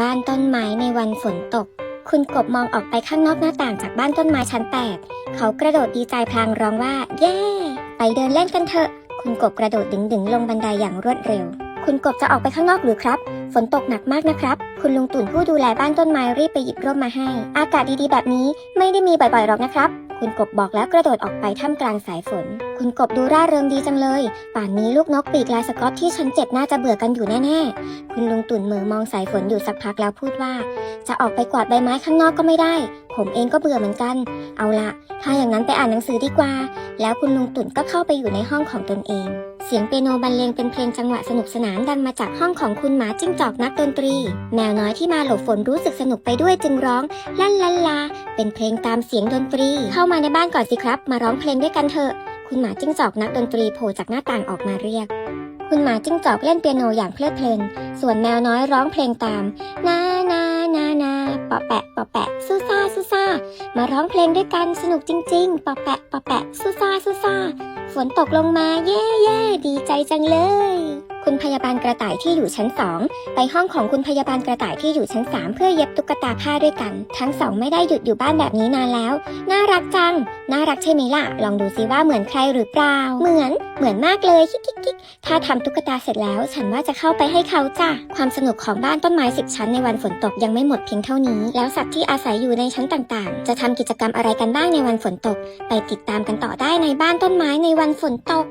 บ้านต้นไม้ในวันฝนตก คุณกบมองออกไปข้างนอกหน้าต่างจากบ้านต้นไม้ชั้นแปดเขากระโดดดีใจพลางร้องว่า เย้ ไปเดินเล่นกันเถอะ คุณกบกระโดดดึงๆลงบันไดอย่างรวดเร็ว คุณกบจะออกไปข้างนอกหรือครับ ฝนตกหนักมากนะครับ คุณลุงตุ่นผู้ดูแลบ้านต้นไม้รีบไปหยิบร่มมาให้ อากาศดีๆ แบบนี้ไม่ได้มีบ่อยๆหรอกนะครับ คุณกบบอกแล้วกระโดดออกไปท่ามกลางสายฝน คุณกบดูร่าเริงดีจังเลย ป่านนี้ลูกนกปีกลายสกอตที่ชั้นเจ็ดน่าจะเบื่อกันอยู่แน่ๆ คุณลุงตุ่นเหมือมองสายฝนอยู่สักพักแล้วพูดว่า จะออกไปกวาดใบไม้ข้างนอกก็ไม่ได้ ผมเองก็เบื่อเหมือนกัน เอาละถ้าอย่างนั้นไปอ่านหนังสือดีกว่า แล้วคุณลุงตุ่นก็เข้าไปอยู่ในห้องของตนเอง เสียงเปียโนบรรเลงเป็นเพลงจังหวะสนุกสนานดังมาจากห้องของคุณหมาจิ้งจอกนักดนตรี แมวน้อยที่มาหลบฝนรู้สึกสนุกไปด้วยจึงร้องลันลันลา เป็นเพลงตามเสียงดนตรี เข้ามาในบ้านก่อนสิครับ มาร้องเพลงด้วยกันเถอะ คุณหมาจิ้งจอกนักดนตรีโผล่จากหน้าต่างออกมาเรียก คุณหมาจิ้งจอกเล่นเปียโนอย่างเพลิดเพลิน ส่วนแมวน้อยร้องเพลงตาม นานานานาปอแปะแปะ มาร้องเพลงด้วยกันสนุกจริงๆปะแปะปะแปะซูซาซูซาฝนตกลงมาเย่เย่ดีใจจังเลย พยาบาลกระต่ายที่อยู่ชั้นสองไปห้องของคุณพยาบาลกระต่ายที่อยู่ชั้นสามเพื่อเย็บตุ๊กตาผ้าด้วยกัน ทั้งสองไม่ได้หยุดอยู่บ้านแบบนี้นานแล้ว น่ารักจัง น่ารักใช่ไหมล่ะ ลองดูซิว่าเหมือนใครหรือเปล่า เหมือน เหมือนมากเลยคิกคิกคิกถ้าทำตุ๊กตาเสร็จแล้ว ฉันว่าจะเข้าไปให้เขาจ้ะความสนุกของบ้านต้นไม้สิบชั้นในวันฝนตกยังไม่หมดเพียงเท่านี้ แล้วสัตว์ที่อาศัยอยู่ในชั้นต่างๆ จะทำกิจกรรมอะไรกันบ้างในวันฝนตก ไปติดตามกันต่อได้ในบ้านต้นไม้ในวันฝนตก